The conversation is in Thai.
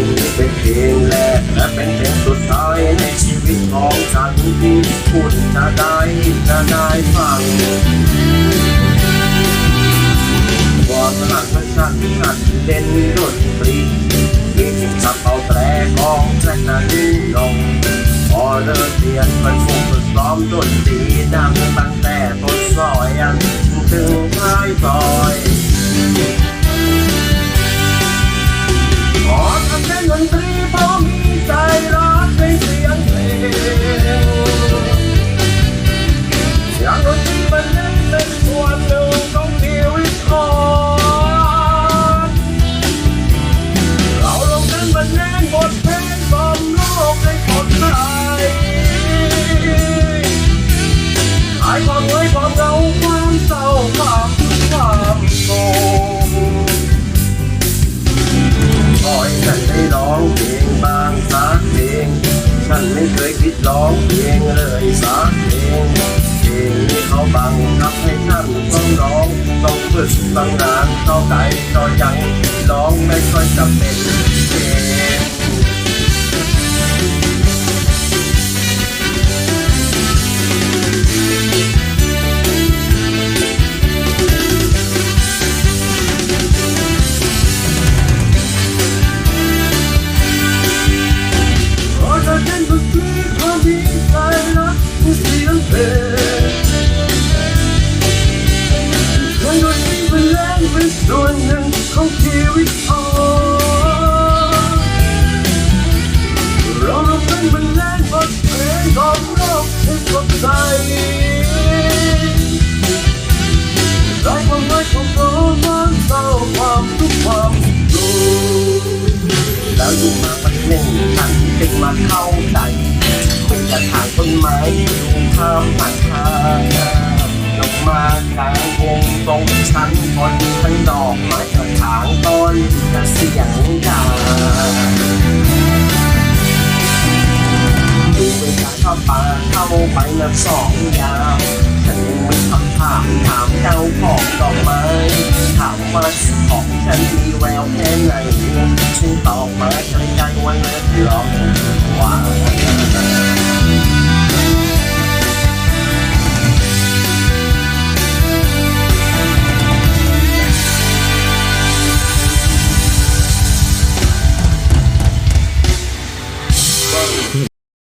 งเป็นเพลงแรกและเป็นเพลงสุดท้ายในชีวิตของฉันที่คุณจะได้จะได้ฟังความถนัดของฉันนัดเล่นดนตรีมีจิตสับเอาแตรกองแท่นกนั้นลงพอเลิกเรียนมันฟุ้งซ้อมดนตรีดังตั้งแต่ต้นซอยยันถึงท้ายซอย ฉันได้ร้องเพลงบางสักเพลง ฉันไม่เคยคิดร้องเพลงเลยสักเพลงเพลงนี้เขาบังคับให้ฉันต้องร้องต้องฝึกตั้งนานเท่าไหร่ก็ยังร้องไม่ค่อยจะเป็นเพลง ส่วนหนึ่งของชีวิตขอเราลงเป็นเป็นแรงบทเพลงของโลกให้สดใสไร้ความหมายของโลกความเศร้าความทุกข์ความสุขแล้วอยู่มาวันหนึ่งฉันจึงมาเข้าใจมันจะทางต้นไม้อยู่ข้ามผ่านทางลงมากลาง งตรงชั้นคนทั้งดอกไม้กระถางต้นจะเสียงดังดูเวลาเข้าป่าเข้าไปนับสองยามฉันยังมีคำถามถามเจ้าของดอกไม้ถามว่าของฉันมีแววแค่ไหนฉันตอบมาใจใจวันละหรอกว่า